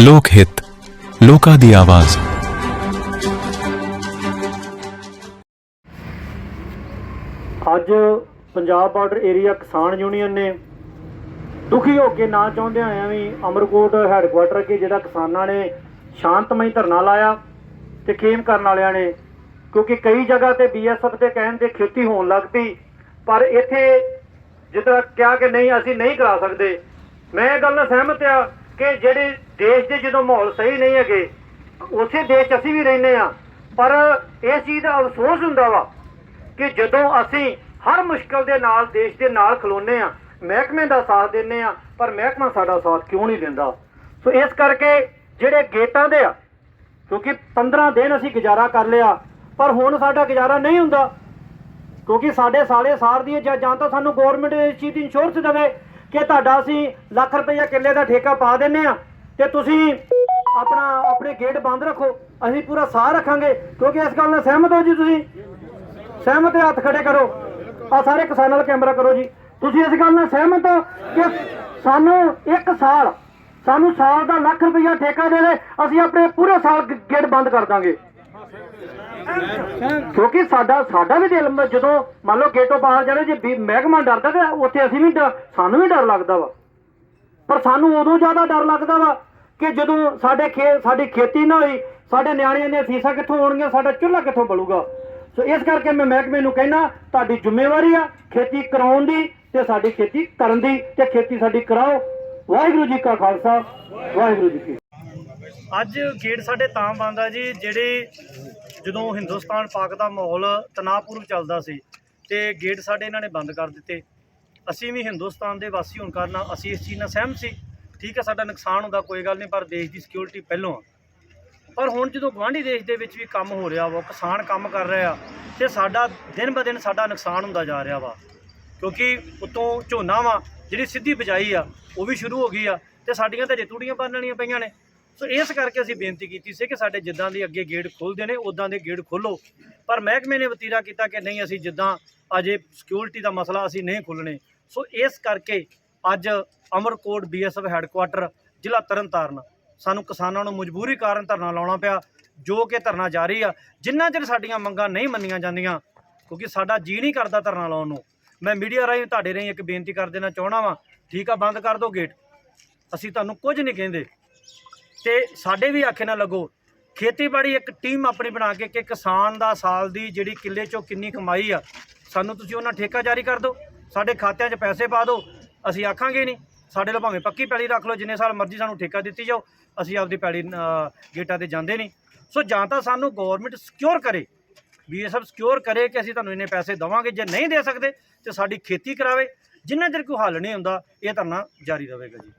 ਲੋਕ ਹਿੱਤ, ਲੋਕਾਂ ਦੀ ਆਵਾਜ਼। ਅੱਜ ਪੰਜਾਬ ਬਾਰਡਰ ਏਰੀਆ ਕਿਸਾਨ ਯੂਨੀਅਨ ਨੇ ਦੁਖੀ ਹੋ ਕੇ ਨਾ ਚਾਹੁੰਦੇ ਆਇਆ ਵੀ ਅਮਰਕੋਟ ਹੈੱਡਕੁਆਟਰ ਅੱਗੇ ਜਿਹੜਾ ਕਿਸਾਨਾਂ ਨੇ ਸ਼ਾਂਤਮਈ ਧਰਨਾ ਲਾਇਆ ਤੇ ਖੇਮ ਕਰਨ ਵਾਲਿਆਂ ਨੇ, ਕਿਉਂਕਿ ਕਈ ਜਗ੍ਹਾ ਤੇ ਬੀਐਸਐਫ ਦੇ ਕਹਿਣ ਤੇ ਖੇਤੀ ਹੋਣ ਲੱਗ ਪਈ, ਪਰ ਇੱਥੇ ਜਿੱਦਾਂ ਕਿਹਾ ਕਿ ਨਹੀਂ, ਅਸੀਂ ਨਹੀਂ ਕਰਾ ਸਕਦੇ। ਮੈਂ ਇਹ ਗੱਲ ਨਾਲ ਸਹਿਮਤ ਆ ਕਿ ਜਿਹੜੇ ਦੇਸ਼ ਦੇ ਜਦੋਂ ਮਾਹੌਲ ਸਹੀ ਨਹੀਂ ਹੈਗੇ, ਉਸੇ ਦੇਸ਼ 'ਚ ਅਸੀਂ ਵੀ ਰਹਿੰਦੇ ਆ ਪਰ ਇਸ ਚੀਜ਼ ਦਾ ਅਫਸੋਸ ਹੁੰਦਾ ਵਾ ਕਿ ਜਦੋਂ ਅਸੀਂ ਹਰ ਮੁਸ਼ਕਲ ਦੇ ਨਾਲ ਦੇਸ਼ ਦੇ ਨਾਲ ਖਲੋਨੇ ਆ ਮਹਿਕਮੇ ਦਾ ਸਾਥ ਦਿੰਨੇ ਆ ਪਰ ਮਹਿਕਮਾ ਸਾਡਾ ਸਾਥ ਕਿਉਂ ਨਹੀਂ ਦਿੰਦਾ? ਸੋ ਇਸ ਕਰਕੇ ਜਿਹੜੇ ਗੇਟਾਂ ਦੇ ਆ, ਕਿਉਂਕਿ 15 ਦਿਨ ਅਸੀਂ ਗੁਜ਼ਾਰਾ ਕਰ ਲਿਆ, ਪਰ ਹੁਣ ਸਾਡਾ ਗੁਜ਼ਾਰਾ ਨਹੀਂ ਹੁੰਦਾ। ਕਿਉਂਕਿ ਸਾਡੇ ਸਾਲੇ ਸਾਰ ਦੀ ਜਾਂ ਜਾਂ ਤਾਂ ਸਾਨੂੰ ਗਵਰਨਮੈਂਟ ਇਸ ਚੀਜ਼ ਦੀ ਇੰਸ਼ੋਰੈਂਸ ਦੇਵੇ ਕਿ ਤੁਹਾਡਾ ਅਸੀਂ ਲੱਖ ਰੁਪਈਆ ਕਿੱਲੇ ਦਾ ਠੇਕਾ ਪਾ ਦਿੰਨੇ ਆ ਤੇ ਤੁਸੀਂ ਆਪਣਾ, ਆਪਣੇ ਗੇਟ ਬੰਦ ਰੱਖੋ। ਅਸੀਂ ਪੂਰਾ ਸਾਹ ਰੱਖਾਂਗੇ। ਕਿਉਂਕਿ ਇਸ ਗੱਲ ਨਾਲ ਸਹਿਮਤ ਹੋ ਜੀ ਤੁਸੀਂ? ਸਹਿਮਤ ਹੱਥ ਖੜੇ ਕਰੋ। ਆ ਸਾਰੇ ਕਿਸਾਨਾਂ ਨਾਲ ਕੈਮਰਾ ਕਰੋ ਜੀ। ਤੁਸੀਂ ਇਸ ਗੱਲ ਨਾਲ ਸਹਿਮਤ ਹੋ ਕਿ ਸਾਨੂੰ ਇੱਕ ਸਾਲ, ਸਾਨੂੰ ਸਾਲ ਦਾ ਲੱਖ ਰੁਪਈਆ ਠੇਕਾ ਦੇ ਦੇ, ਅਸੀਂ ਆਪਣੇ ਪੂਰੇ ਸਾਲ ਗੇਟ ਬੰਦ ਕਰ ਦਾਂਗੇ। ਕਿਉਂਕਿ ਸਾਡਾ ਸਾਡਾ ਵੀ ਦਿਲ ਜਦੋਂ ਮੰਨ ਲਓ ਗੇਟੋਂ ਬਾਹਰ ਜਾਣਾ, ਜੇ ਮਹਿਕਮਾ ਡਰਦਾ ਤੇ ਉੱਥੇ ਅਸੀਂ ਵੀ ਡਰ- ਸਾਨੂੰ ਵੀ ਡਰ ਲੱਗਦਾ ਵਾ। ਪਰ ਸਾਨੂੰ ਉਦੋਂ ਜ਼ਿਆਦਾ ਡਰ ਲੱਗਦਾ ਵਾ ਕਿ ਜਦੋਂ ਸਾਡੇ ਖੇ ਸਾਡੀ ਖੇਤੀ ਨਾ ਹੋਈ, ਸਾਡੇ ਨਿਆਣਿਆਂ ਦੀਆਂ ਫੀਸਾਂ ਕਿੱਥੋਂ ਆਉਣਗੀਆਂ ਸਾਡਾ ਚੁੱਲ੍ਹਾ ਕਿੱਥੋਂ ਬਲੂਗਾ? ਸੋ ਇਸ ਕਰਕੇ ਮੈਂ ਮਹਿਕਮੇ ਨੂੰ ਕਹਿਣਾ ਤੁਹਾਡੀ ਜ਼ਿੰਮੇਵਾਰੀ ਆ ਖੇਤੀ ਕਰਾਉਣ ਦੀ ਤੇ ਸਾਡੀ ਖੇਤੀ ਕਰਨ ਦੀ ਤੇ ਖੇਤੀ ਸਾਡੀ ਕਰਾਓ। ਵਾਹਿਗੁਰੂ ਜੀ ਕਾ ਖਾਲਸਾ, ਵਾਹਿਗੁਰੂ ਜੀ ਕੀ ਅੱਜ ਗੇਟ ਸਾਡੇ ਤਾਂ ਬੰਦ ਆ ਜੀ, ਜਿਹੜੇ ਜਦੋਂ ਹਿੰਦੁਸਤਾਨ ਪਾਕ ਦਾ ਮਾਹੌਲ ਤਣਾਅਪੂਰਵ ਚੱਲਦਾ ਸੀ ਤੇ ਗੇਟ ਸਾਡੇ ਇਹਨਾਂ ਨੇ ਬੰਦ ਕਰ ਦਿੱਤੇ। ਅਸੀਂ ਵੀ ਹਿੰਦੁਸਤਾਨ ਦੇ ਵਾਸੀ ਹੋਣ ਕਾਰਨ ਅਸੀਂ ਇਸ ਚੀਜ਼ ਨਾਲ ਸਹਿਮਤ ਸੀ। ਠੀਕ ਹੈ ਸਾਡਾ ਨੁਕਸਾਨ ਹੁੰਦਾ, ਕੋਈ ਗੱਲ ਨਹੀਂ, ਪਰ ਦੇਸ਼ ਦੀ ਸਿਕਿਉਰਿਟੀ ਪਹਿਲੋਂ ਆ। ਪਰ ਹੁਣ ਜਦੋਂ ਗਵਾਂਢੀ ਦੇਸ਼ ਦੇ ਵਿੱਚ ਵੀ ਕੰਮ ਹੋ ਰਿਹਾ ਵਾ ਕਿਸਾਨ ਕੰਮ ਕਰ ਰਿਹਾ ਆ, ਤੇ ਸਾਡਾ ਦਿਨ ਬ ਦਿਨ ਸਾਡਾ ਨੁਕਸਾਨ ਹੁੰਦਾ ਜਾ ਰਿਹਾ ਵਾ। ਕਿਉਂਕਿ ਉਤੋਂ ਝੋਨਾ ਵਾ, ਜਿਹੜੀ ਸਿੱਧੀ ਬਜਾਈ ਆ, ਉਹ ਵੀ ਸ਼ੁਰੂ ਹੋ ਗਈ ਆ, ਤੇ ਸਾਡੀਆਂ ਤਾਂ ਤੂੜੀਆਂ ਬੰਨਣੀਆਂ ਪਈਆਂ ਨੇ। ਸੋ ਇਸ ਕਰਕੇ ਅਸੀਂ ਬੇਨਤੀ ਕੀਤੀ ਸੀ ਕਿ ਸਾਡੇ ਜਿੱਦਾਂ ਦੇ ਅੱਗੇ ਗੇਟ ਖੁੱਲਦੇ ਨੇ ਉਦਾਂ ਦੇ ਗੇਟ ਖੋਲੋ। ਪਰ ਮਹਿਕਮੇ ਨੇ ਵਤੀਰਾ ਕੀਤਾ ਕਿ ਨਹੀਂ, ਅਸੀਂ ਜਿੱਦਾਂ ਅਜੇ ਸਿਕਿਉਰਿਟੀ ਦਾ ਮਸਲਾ ਅਸੀਂ ਨਹੀਂ ਖੁੱਲਣੇ ਸੋ ਇਸ ਕਰਕੇ ਅੱਜ ਅਮਰਕੋਟ ਬੀਐਸਐਫ ਹੈੱਡਕੁਆਟਰ ਜ਼ਿਲ੍ਹਾ ਤਰਨਤਾਰਨ ਸਾਨੂੰ ਕਿਸਾਨਾਂ ਨੂੰ ਮਜਬੂਰੀ ਕਾਰਨ ਧਰਨਾ ਲਾਉਣਾ ਪਿਆ, ਜੋ ਕਿ ਧਰਨਾ ਜਾਰੀ ਆ। ਜਿੰਨਾ ਚਿਰ ਸਾਡੀਆਂ ਮੰਗਾਂ ਨਹੀਂ ਮੰਨੀਆਂ ਜਾਂਦੀਆਂ, ਕਿਉਂਕਿ ਸਾਡਾ ਜੀ ਨਹੀਂ ਕਰਦਾ ਧਰਨਾ ਲਾਉਣ ਨੂੰ। ਮੈਂ ਮੀਡੀਆ ਰਾਹੀਂ ਤੁਹਾਡੇ ਰਾਹੀਂ ਇੱਕ ਬੇਨਤੀ ਕਰ ਦੇਣਾ ਚਾਹਣਾ ਵਾਂ। ਠੀਕ ਆ, ਬੰਦ ਕਰ ਦਿਓ ਗੇਟ ਅਸੀਂ ਤੁਹਾਨੂੰ ਕੁਝ ਨਹੀਂ ਕਹਿੰਦੇ। ਤੇ ਸਾਡੇ ਵੀ ਆਖੇ ਨਾ ਲੱਗੋ, ਖੇਤੀਬਾੜੀ ਇੱਕ ਟੀਮ ਆਪਣੀ ਬਣਾ ਕੇ ਕਿ ਕਿਸਾਨ ਦਾ ਸਾਲ ਦੀ ਜਿਹੜੀ ਕਿੱਲੇ ਚੋਂ ਕਿੰਨੀ ਕਮਾਈ ਆ, ਸਾਨੂੰ ਤੁਸੀਂ ਉਹਨਾਂ ਠੇਕਾ ਜਾਰੀ ਕਰ ਦਿਓ, ਸਾਡੇ ਖਾਤਿਆਂ 'ਚ ਪੈਸੇ ਪਾ ਦਿਓ, ਅਸੀਂ ਆਖਾਂਗੇ ਨਹੀਂ, ਸਾਡੇ ਲਈ ਭਾਵੇਂ ਪੱਕੀ ਪੈਲੀ ਰੱਖ ਲਓ, ਜਿੰਨੇ ਸਾਲ ਮਰਜ਼ੀ ਸਾਨੂੰ ਠੇਕਾ ਦਿੱਤੀ ਜਾਓ, ਅਸੀਂ ਆਪਦੀ ਪੈਲੀ ਗੇਟਾਂ ਤੇ ਜਾਂਦੇ ਨਹੀਂ। ਸੋ ਜਾਂ ਤਾਂ ਸਾਨੂੰ ਗਵਰਨਮੈਂਟ ਸਿਕਿਉਰ ਕਰੇ ਬੀਐਸਐਫ ਸਿਕਿਉਰ ਕਰੇ ਕਿ ਅਸੀਂ ਤੁਹਾਨੂੰ ਇੰਨੇ ਪੈਸੇ ਦੇਵਾਂਗੇ, ਜੇ ਨਹੀਂ ਦੇ ਸਕਦੇ ਤੇ ਸਾਡੀ ਖੇਤੀ ਕਰਾਵੇ, ਜਿੰਨਾ ਚਿਰ ਕੋਈ ਹੱਲ ਨਹੀਂ ਹੁੰਦਾ, ਇਹ ਧਰਨਾ ਜਾਰੀ ਰਹੇਗਾ ਜੀ।